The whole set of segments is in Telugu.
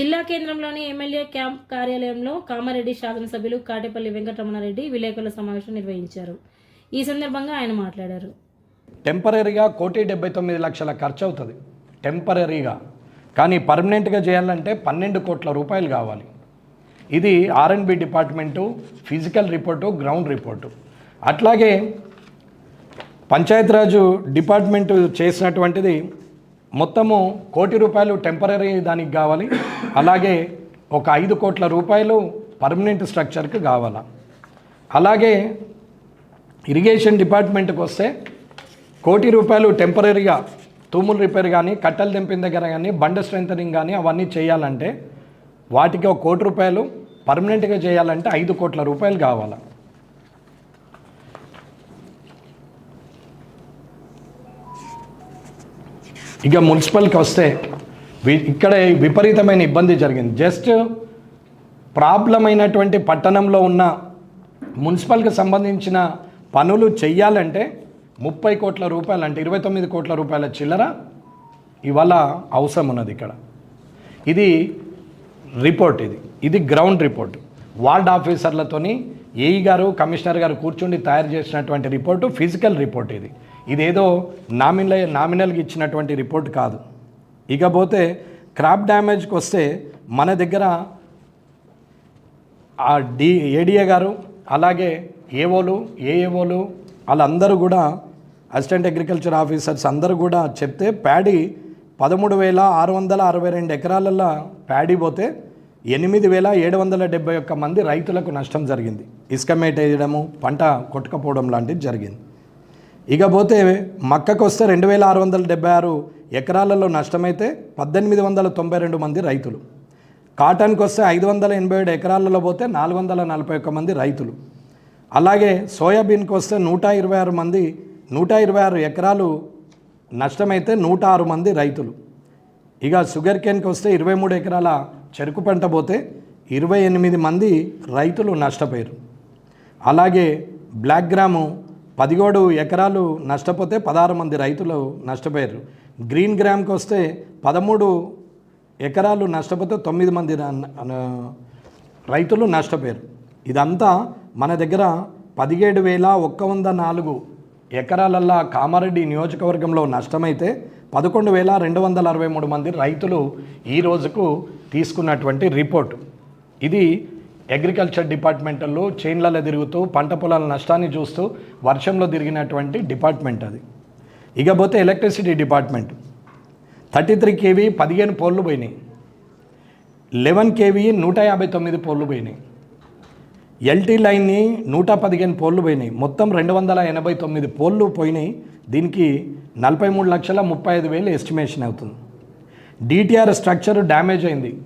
జిల్లా కేంద్రంలోని ఎమ్మెల్యే క్యాంప్ కార్యాలయంలో కామారెడ్డి శాసనసభ్యులు కాటేపల్లి వెంకటరమణారెడ్డి విలేకరుల సమావేశం నిర్వహించారు. ఈ సందర్భంగా ఆయన మాట్లాడారు. టెంపరీగా కోటి డెబ్బై తొమ్మిది లక్షల ఖర్చు అవుతుంది టెంపరీగా. కానీ పర్మనెంట్గా చేయాలంటే పన్నెండు కోట్ల రూపాయలు కావాలి. ఇది R and B department physical report ground report. అట్లాగే పంచాయతీరాజు డిపార్ట్మెంటు చేసినటువంటిది మొత్తము కోటి రూపాయలు టెంపరీ దానికి కావాలి. అలాగే ఒక ఐదు కోట్ల రూపాయలు పర్మనెంట్ స్ట్రక్చర్కి కావాలా. అలాగే ఇరిగేషన్ డిపార్ట్మెంట్కి వస్తే కోటి రూపాయలు టెంపరీగా తూములు రిపేర్ కానీ కట్టెలు దింపిన దగ్గర కానీ బండ స్ట్రెంథనింగ్ కానీ అవన్నీ చేయాలంటే వాటికి ఒక కోటి రూపాయలు పర్మనెంట్గా చేయాలంటే ఐదు కోట్ల రూపాయలు కావాలి. ఇక మున్సిపల్కి వస్తే వి- ఇక్కడ విపరీతమైన ఇబ్బంది జరిగింది. జస్ట్ ప్రాబ్లం అయినటువంటి పట్టణంలో ఉన్న మున్సిపల్కి సంబంధించిన పనులు చెయ్యాలంటే ముప్పై కోట్ల రూపాయలు అంటే ఇరవై తొమ్మిది కోట్ల రూపాయల చిల్లర ఇవాళ అవసరం ఉన్నది ఇక్కడ. ఇది రిపోర్ట్ ఇది. ఇది గ్రౌండ్ రిపోర్ట్. వార్డ్ ఆఫీసర్లతోని ఏఈ గారు కమిషనర్ గారు కూర్చుండి తయారు చేసినటువంటి రిపోర్టు ఫిజికల్ రిపోర్ట్ ఇది. ఇదేదో నామినల్ నామినల్గా ఇచ్చినటువంటి రిపోర్ట్ కాదు. ఇకపోతే క్రాప్ డ్యామేజ్కి వస్తే మన దగ్గర ఆ డి ఏడిఏ గారు అలాగే ఏఓలు ఏఏఓలు వాళ్ళందరూ కూడా అసిస్టెంట్ అగ్రికల్చర్ ఆఫీసర్స్ అందరూ కూడా చెప్తే ప్యాడీ పదమూడు వేల ఆరు వందల అరవై రెండు ఎకరాలలో ప్యాడీ పోతే ఎనిమిది వేల ఏడు వందల డెబ్బై ఒక్క మంది రైతులకు నష్టం జరిగింది. ఇసుక మేట వేయడము పంట కొట్టుకపోవడం లాంటిది జరిగింది. ఇకపోతే మక్కకు వస్తే రెండు వేల ఆరు వందల డెబ్బై ఆరు ఎకరాలలో నష్టమైతే పద్దెనిమిది వందల తొంభై రెండు మంది రైతులు. కాటన్కి వస్తే ఐదు వందల ఎనభై ఏడు ఎకరాలలో పోతే నాలుగు వందల నలభై ఒక్క మంది రైతులు. అలాగే సోయాబీన్కి వస్తే నూట ఇరవై ఆరు మంది నూట ఇరవై ఆరు ఎకరాలు నష్టమైతే నూట ఆరు మంది రైతులు. ఇక షుగర్ కేన్కి వస్తే ఇరవై మూడు ఎకరాల చెరుకు పంట పోతే ఇరవై ఎనిమిది మంది రైతులు నష్టపోయారు. అలాగే బ్లాక్ గ్రాము పదిహేడు ఎకరాలు నష్టపోతే పదహారు మంది రైతులు నష్టపోయారు. గ్రీన్ గ్రామ్కి వస్తే పదమూడు ఎకరాలు నష్టపోతే తొమ్మిది మంది రైతులు నష్టపోయారు. ఇదంతా మన దగ్గర పదిహేడు వేల ఒక్క వంద నాలుగు ఎకరాలల్లా కామారెడ్డి నియోజకవర్గంలో నష్టమైతే పదకొండు వేల రెండు వందల అరవై మూడు మంది రైతులు ఈ రోజుకు తీసుకున్నటువంటి రిపోర్ట్. ఇది అగ్రికల్చర్ డిపార్ట్మెంట్లో చైన్లలో తిరుగుతూ పంట పొలాల నష్టాన్ని చూస్తూ వర్షంలో తిరిగినటువంటి డిపార్ట్మెంట్ అది. ఇకపోతే electricity department. Thirty three KV పదిహేను పోల్లు పోయినాయి. లెవెన్ కేవీ నూట యాభై తొమ్మిది పోల్లు పోయినాయి. ఎల్టీ లైన్ని నూట పదిహేను పోల్లు పోయినాయి. మొత్తం రెండు వందల ఎనభై తొమ్మిది పోల్లు పోయినాయి. దీనికి నలభై మూడు లక్షల ముప్పై ఐదు వేలు ఎస్టిమేషన్ అవుతుంది. డిటిఆర్ స్ట్రక్చర్ డ్యామేజ్ అయింది.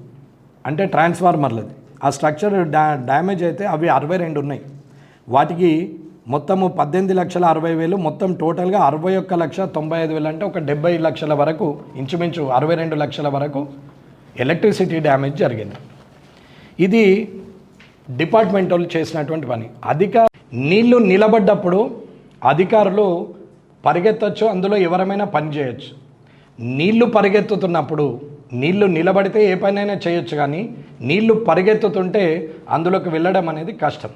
అంటే ట్రాన్స్ఫార్మర్లది. ఆ స్ట్రక్చర్ డా డ్యామేజ్ అయితే అవి అరవై రెండు ఉన్నాయి. వాటికి మొత్తము పద్దెనిమిది లక్షల అరవై వేలు మొత్తం టోటల్గా అరవై ఒక్క లక్ష తొంభై ఐదు వేలు అంటే ఒక డెబ్బై లక్షల వరకు ఇంచుమించు అరవై రెండు లక్షల వరకు ఎలక్ట్రిసిటీ డ్యామేజ్ జరిగింది. ఇది డిపార్ట్మెంట్ వాళ్ళు చేసినటువంటి పని. అధిక నీళ్ళు నిలబడ్డప్పుడు అధికారులు పరిగెత్తచ్చు అందులో ఎవరమైనా పని చేయొచ్చు. నీళ్ళు పరిగెత్తుతున్నప్పుడు నీళ్ళు నిలబడితే ఏ పనైనా చేయొచ్చు కానీ నీళ్ళు పరిగెత్తుతుంటే అందులోకి వెళ్ళడం అనేది కష్టం.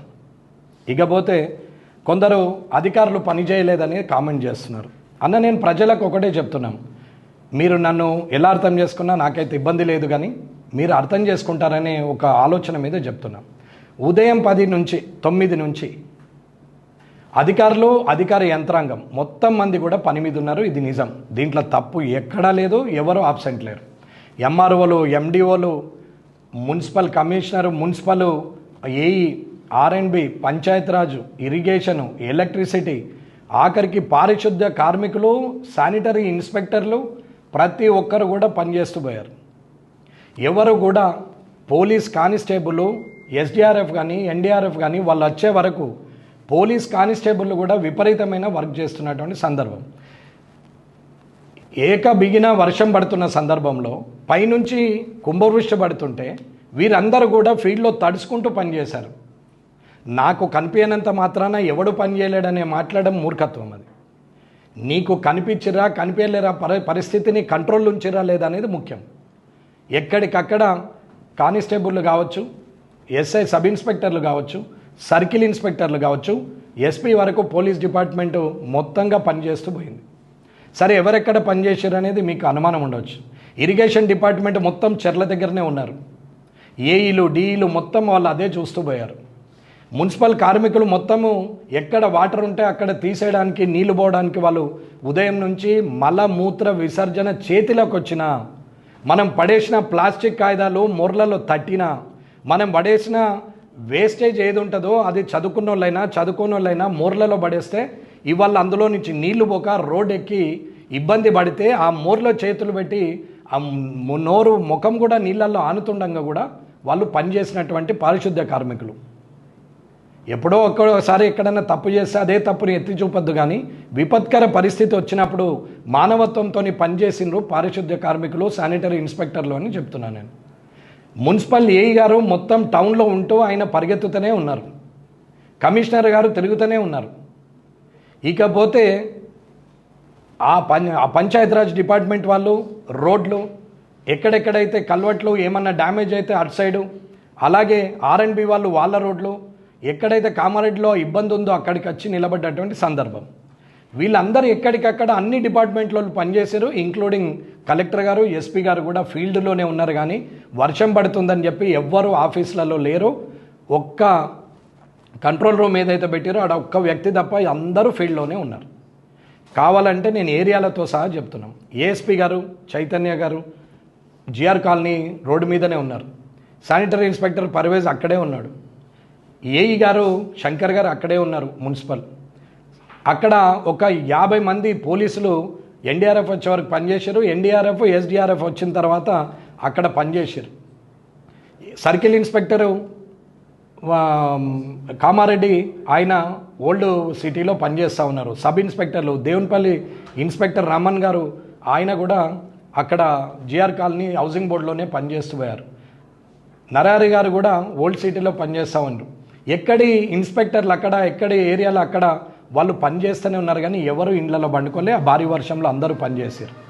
ఇకపోతే కొందరు అధికారులు పని చేయలేదని కామెంట్ చేస్తున్నారు. అన్న నేను ప్రజలకు ఒకటే చెప్తున్నాను మీరు నన్ను ఎలా అర్థం చేసుకున్నా నాకైతే ఇబ్బంది లేదు కానీ మీరు అర్థం చేసుకుంటారనే ఒక ఆలోచన మీద చెప్తున్నాం. ఉదయం పది నుంచి తొమ్మిది నుంచి అధికారులు అధికార యంత్రాంగం మొత్తం మంది కూడా పని మీద ఉన్నారు. ఇది నిజం. దీంట్లో తప్పు ఎక్కడా లేదు ఎవరు ఆబ్సెంట్ లేరు. ఎంఆర్ఓలు ఎండిఓలు municipal commissioner municipal AE R and B Panchayat Raj irrigation electricity ఆఖరికి పారిశుద్ధ్య కార్మికులు శానిటరీ ఇన్స్పెక్టర్లు ప్రతి ఒక్కరు కూడా పనిచేస్తూ పోయారు. ఎవరు కూడా పోలీస్ కానిస్టేబుల్ ఎస్డిఆర్ఎఫ్ కానీ ఎన్డీఆర్ఎఫ్ కానీ వాళ్ళు వచ్చే వరకు పోలీస్ కానిస్టేబుల్ కూడా విపరీతమైన వర్క్ చేస్తున్నటువంటి సందర్భం. ఏక బిగిన వర్షం పడుతున్న సందర్భంలో పైనుంచి కుంభవృష్టి పడుతుంటే వీరందరూ కూడా ఫీల్డ్లో తడుచుకుంటూ పనిచేశారు. నాకు కనిపించినంత మాత్రాన ఎవడు పని చేయలేడనే మాట్లాడడం మూర్ఖత్వం అది. నీకు కనిపించిరా కనిపించలేరా పరి పరిస్థితిని కంట్రోల్ ఉంచిరా లేదా అనేది ముఖ్యం. ఎక్కడికక్కడ కానిస్టేబుల్ కావచ్చు ఎస్ఐ సబ్ ఇన్స్పెక్టర్లు కావచ్చు సర్కిల్ ఇన్స్పెక్టర్లు కావచ్చు ఎస్పీ వరకు పోలీస్ డిపార్ట్మెంటు మొత్తంగా పనిచేస్తూ పోయింది. సరే ఎవరెక్కడ పనిచేశారు అనేది మీకు అనుమానం ఉండవచ్చు ఇరిగేషన్ డిపార్ట్మెంట్ మొత్తం చెర్ల దగ్గరనే ఉన్నారు. ఏఈలు డిఈలు మొత్తం వాళ్ళు అదే చూస్తూ పోయారు. మున్సిపల్ కార్మికులు మొత్తము ఎక్కడ వాటర్ ఉంటే అక్కడ తీసేయడానికి నీళ్ళు పోవడానికి వాళ్ళు ఉదయం నుంచి మల మూత్ర విసర్జన చేతిలోకి వచ్చిన మనం పడేసిన ప్లాస్టిక్ కాగితాలు మొర్లలో తట్టినా మనం పడేసిన వేస్టేజ్ ఏది ఉంటుందో అది చదువుకున్న వాళ్ళైనా చదువుకున్న వాళ్ళైనా మూర్లలో పడేస్తే ఇవాళ అందులో నుంచి నీళ్ళు పోక రోడ్ ఎక్కి ఇబ్బంది పడితే ఆ మోర్లో చేతులు పెట్టి ఆ నోరు ముఖం కూడా నీళ్ళల్లో ఆనుతుండగా కూడా వాళ్ళు పనిచేసినటువంటి పారిశుద్ధ్య కార్మికులు. ఎప్పుడో ఒక్కసారి ఎక్కడైనా తప్పు చేస్తే అదే తప్పుని ఎత్తి చూపొద్దు కానీ విపత్కర పరిస్థితి వచ్చినప్పుడు మానవత్వంతో పనిచేసినారు పారిశుద్ధ్య కార్మికులు శానిటరీ ఇన్స్పెక్టర్లు అని చెప్తున్నాను నేను. మున్సిపల్ ఏఈ గారు మొత్తం టౌన్లో ఉంటూ ఆయన పరిగెత్తుతూనే ఉన్నారు. కమిషనర్ గారు తిరుగుతూనే ఉన్నారు. ఇకపోతే ఆ పం ఆ పంచాయతీరాజ్ డిపార్ట్మెంట్ వాళ్ళు రోడ్లు ఎక్కడెక్కడైతే కల్వట్లు ఏమన్నా డ్యామేజ్ అయితే అటు సైడు అలాగే ఆర్ఎన్బి వాళ్ళు వాళ్ళ రోడ్లు ఎక్కడైతే కామారెడ్డిలో ఇబ్బంది ఉందో అక్కడికి వచ్చి నిలబడ్డటువంటి సందర్భం. వీళ్ళందరూ ఎక్కడికక్కడ అన్ని డిపార్ట్మెంట్లో పనిచేశారు ఇంక్లూడింగ్ కలెక్టర్ గారు ఎస్పీ గారు కూడా ఫీల్డ్లోనే ఉన్నారు కానీ వర్షం పడుతుందని చెప్పి ఎవ్వరూ ఆఫీసులలో లేరు. ఒక్క కంట్రోల్ రూమ్ ఏదైతే పెట్టారో ఆడ ఒక్క వ్యక్తి తప్ప అందరూ ఫీల్డ్లోనే ఉన్నారు. కావాలంటే నేను ఏరియాలతో సహా చెప్తున్నాం. ఏఎస్పీ గారు చైతన్య గారు జిఆర్ కాలనీ రోడ్డు మీదనే ఉన్నారు. శానిటరీ ఇన్స్పెక్టర్ పర్వేజ్ అక్కడే ఉన్నాడు. ఏఈ గారు శంకర్ గారు అక్కడే ఉన్నారు మున్సిపల్. అక్కడ ఒక యాభై మంది పోలీసులు ఎన్డీఆర్ఎఫ్ వచ్చే వరకు పనిచేశారు. ఎన్డీఆర్ఎఫ్ ఎస్డిఆర్ఎఫ్ వచ్చిన తర్వాత అక్కడ పనిచేశారు. సర్కిల్ ఇన్స్పెక్టరు కామారెడ్డి ఆయన ఓల్డ్ సిటీలో పనిచేస్తూ ఉన్నారు. సబ్ ఇన్స్పెక్టర్లు దేవునిపల్లి ఇన్స్పెక్టర్ రామన్ గారు ఆయన కూడా అక్కడ జిఆర్ కాలనీ హౌసింగ్ బోర్డులోనే పనిచేస్తూ పోయారు. నరహరి గారు కూడా ఓల్డ్ సిటీలో పనిచేస్తూ ఉన్నారు. ఎక్కడి ఇన్స్పెక్టర్లు అక్కడ ఎక్కడి ఏరియాలో అక్కడ వాళ్ళు పనిచేస్తూనే ఉన్నారు కానీ ఎవరు ఇండ్లలో పండుకోలే ఆ భారీ వర్షంలో అందరూ పనిచేసారు